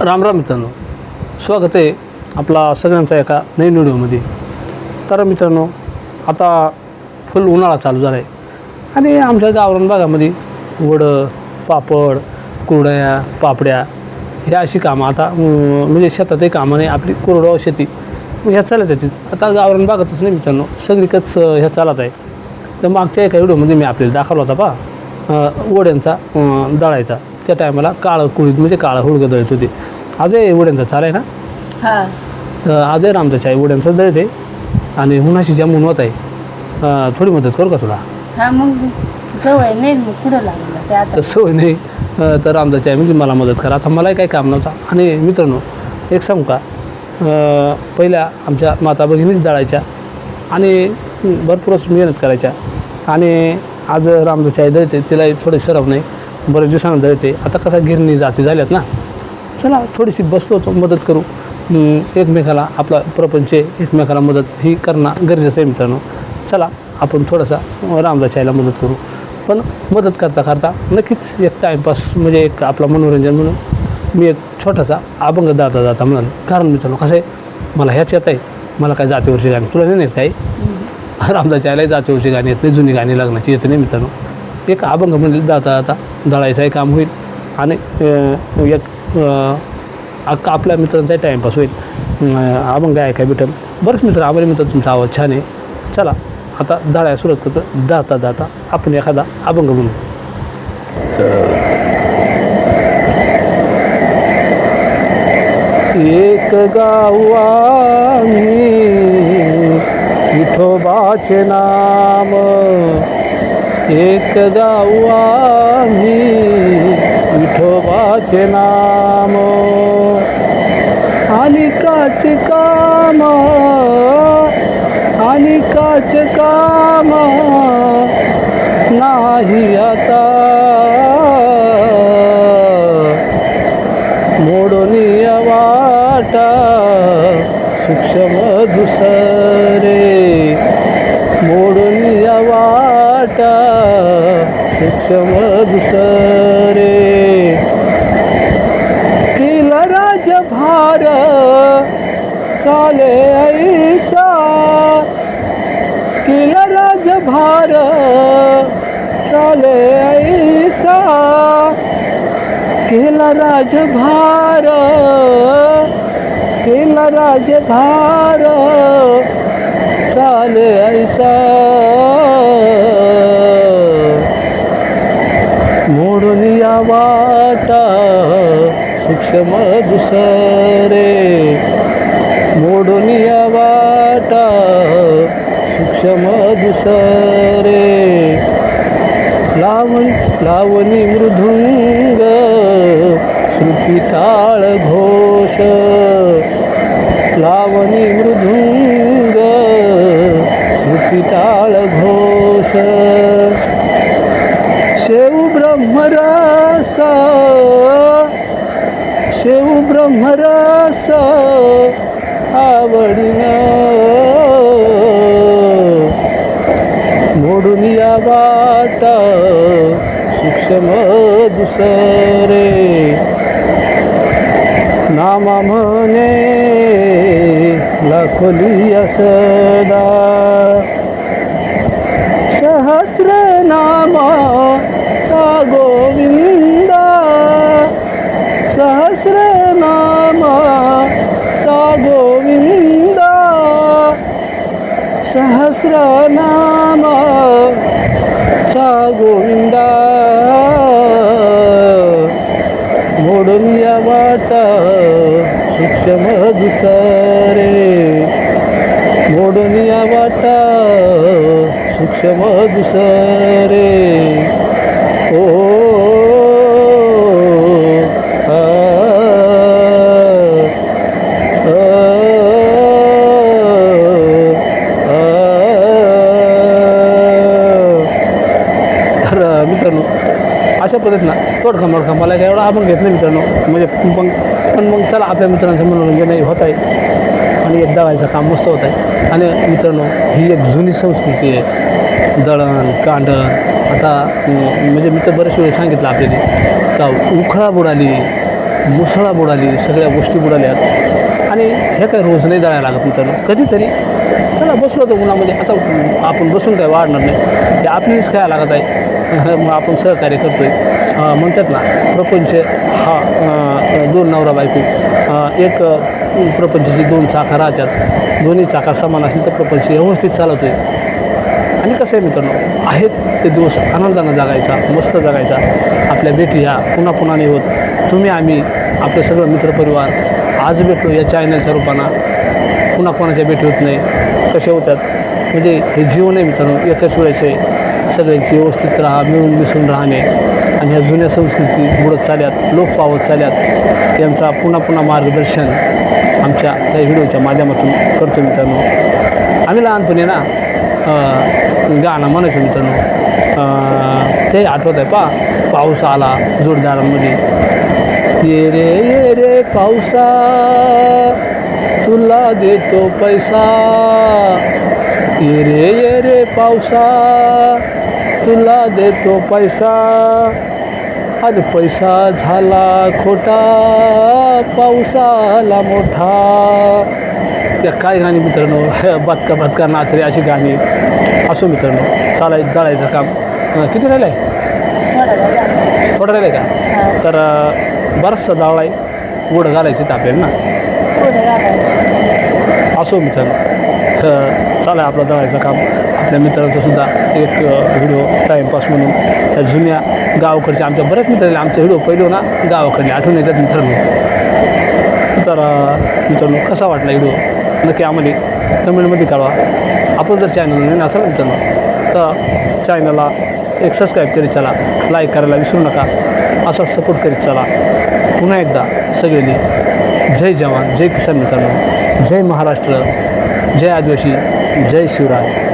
राम राम मित्रांनो. स्वागत आहे आपला सगळ्यांचा एका नवीन व्हिडिओमध्ये. तर मित्रांनो आता फुल उन्हाळा चालू झाला आहे आणि आमच्या गावरान भागामध्ये वडं पापड कुरड्या पापड्या हे अशी कामं आता म्हणजे शेतातही कामं नाही आपली कोरडवाहू शेती. ह्या चालत आहेत. आता गावरान भागातच नाही मित्रांनो सगळीकडच ह्या चालत आहे. तर मागच्या एका व्हिडिओमध्ये मी आपल्याला दाखवला होता पा वड्यांचा दळायचा. त्या टायमाला काळं कुळीत म्हणजे काळं हुडगं दळत होते. आजही वड्यांचा चाल आहे ना? हा. तर आजही रामदाच्या आहे वड्यांचा दळते आणि उन्हाशी जाम उन्हात आहे थोडी मदत करू का तुला? हा मग सवय नाही मग लागलं? सवय नाही. तर रामदाच्या आहे म्हणजे मला मदत करा. आता मलाही काही काम नव्हतं. आणि मित्रांनो एक सांगू का? पहिल्या आमच्या माता भगिनीच दळायच्या. आणि भरपूरच मेहनत करायच्या. आणि आज रामदाच्या आहे दळते तिलाही थोडी सरव नाही. बरेच दिवसानं दळते आता कसा गिरणी जाती झाल्यात ना चला थोडीशी बसतो होतो मदत करू. एकमेकाला आपला प्रपंच एकमेकाला मदत ही करणं गरजेचं आहे मित्रांनो. चला आपण थोडासा रामदाच्या आईला मदत करू. पण मदत करता करता नक्कीच एक टाईमपास म्हणजे एक आपला मनोरंजन म्हणून मी एक छोटासा अभंग जाता जाता म्हणाल. कारण मित्रांनो कसं आहे मला ह्याच येत आहे. मला काय जातीवरची गाणी तुला नाही येत काही? रामदाच्या आईला जातीवरची गाणी येत नाही जुनी गाणी लग्नाची येत नाही मित्रांनो. एक अभंग म्हणजे जाता जाता दळायचंही काम होईल. आणि एक अख्खा आपल्या मित्रांचाही टाईमपास होईल. अभंग आहे काय भेटेल? बरेच मित्र आभारी मित्र तुमचा आवाज छान आहे. चला आता दळायला सुरुवात करतो. जाता जाता आपण एखादा अभंग म्हणू. एक गाव मी विठोबाचे नाम एक गाव आम्ही विठोबाचे नाम आणि काच काम आणि काच काम नाही आता मोडोनी वाटा सूक्ष्म दुसरे मोडोनी वाटा सूक्ष्म दुसरे राज भार चाले ऐसा। किल राजभार चाले ऐसा। भार राजभार राज भार चाले ऐसा। मोडून या वाटा सूक्ष्म दुसरे. मोडून या वाटा सूक्ष्म दुसरे. लावण लावणी मृदुंग श्रुती टाळ घोष. लावणी मृदुंग श्रुती टाळ घोष. शेव ब्रह्मरस शेव ब्रह्मरस आवडण मोडून या वाट सूक्ष्म दुसरे नामा म्हणे लाखोली असदा. नामा गोविंद गोविंदा। सहस्र नामा चा गोविंदा। सहस्रनाम चा गोविंदा। मोडून या वाटा दुसरे। मोडून या वाटा सूक्ष्म दुसरे ओ आ, तर मित्रांनो अशा पद्धतीनं तोडखा मोडखा मला काय एवढा आपण घेत नाही मित्रांनो म्हणजे मग पण मग चला आपल्या मित्रांचं मनोरंजनही होत आहे आणि एक दळायचं काम मस्त होत आहे आणि मित्रांनो ही एक जुनी संस्कृती आहे. दळण कांडण. आता म्हणजे मी तर बरेच वेळी सांगितलं आपल्याला का उखळा बुडाली मुसळा बुडाली सगळ्या गोष्टी बुडाल्यात. आणि हे काय रोज नाही दळायला लागत मित्रांनो. कधीतरी चला बसलो होतो उन्हामध्ये. आता आपण बसून काय वाढणार नाही. हे आपलीच काय लागत आहे. मग आपण सहकार्य करतो आहे म्हणतात ना प्रपंच हा दोन नवरा बायको. एक प्रपंचची दोन चाका राहतात. दोन्ही चाका समान असतील तर प्रपंच व्यवस्थित चालवतो आहे आणि कसं आहे मित्रांनो आहेत ते दिवस आनंदानं जगायचा मस्त जगायचा. आपल्या भेटी ह्या पुन्हा पुन्हा नाही होत. तुम्ही आम्ही आपलं सगळं मित्रपरिवार आज भेटलो या चॅनलच्या रूपानं. पुन्हा कोणाच्या भेटी होत नाही कसे होतात? म्हणजे हे जीवन आहे मित्रांनो एकच वेळेस आहे सगळ्यांची व्यवस्थित राहा मिळून मिसळून राहणे. आणि ह्या जुन्या संस्कृती बुडत चाल्यात लोक पावत चाल्यात यांचा पुन्हा पुन्हा मार्गदर्शन आमच्या या व्हिडिओच्या माध्यमातून करतो मित्रांनो. आम्ही लहानपणी ना गाणं म्हणायचो मित्रांनो. ते आठवत आहे पा पाऊस आला जोरदारांमध्ये. ये रे ये रे पावसा तुला देतो पैसा. ये रे ये रे पावसा तुला देतो पैसा. अरे पैसा झाला खोटा पावसाला मोठा. त्या काय गाणी मित्रांनो? बदका बदका नाचरे अशी गाणी. असो मित्रांनो चालाय दळायचं काम. किती राहिलं? आहे थोडा राहिलं आहे. का? तर बरंचसं आहे. गोड घालायचे तर आपल्याला ना. असो मित्रांनो. तर चालाय आपलं दळायचं काम. आपल्या मित्रांचं सुद्धा एक व्हिडिओ टाईमपास म्हणून. त्या जुन्या गावाकडचे आमच्या बऱ्याच मित्र आमचे व्हिडिओ पहिले ना गावाकडले आठवण येतात मित्रांनो. तर मित्रांनो कसा वाटला व्हिडिओ? नक्की आम्हाला कमेंटमध्ये कळवा. आपण जर चॅनल नवीन असाल मित्रांनो तर चॅनलला एक सबस्क्राईब करीत चला. लाईक करायला विसरू नका. असा सपोर्ट करीत चला. पुन्हा एकदा सगळ्यांनी जय जवान जय किसान मित्रांनो. जय महाराष्ट्र. जय आदिवासी. जय शिवराय.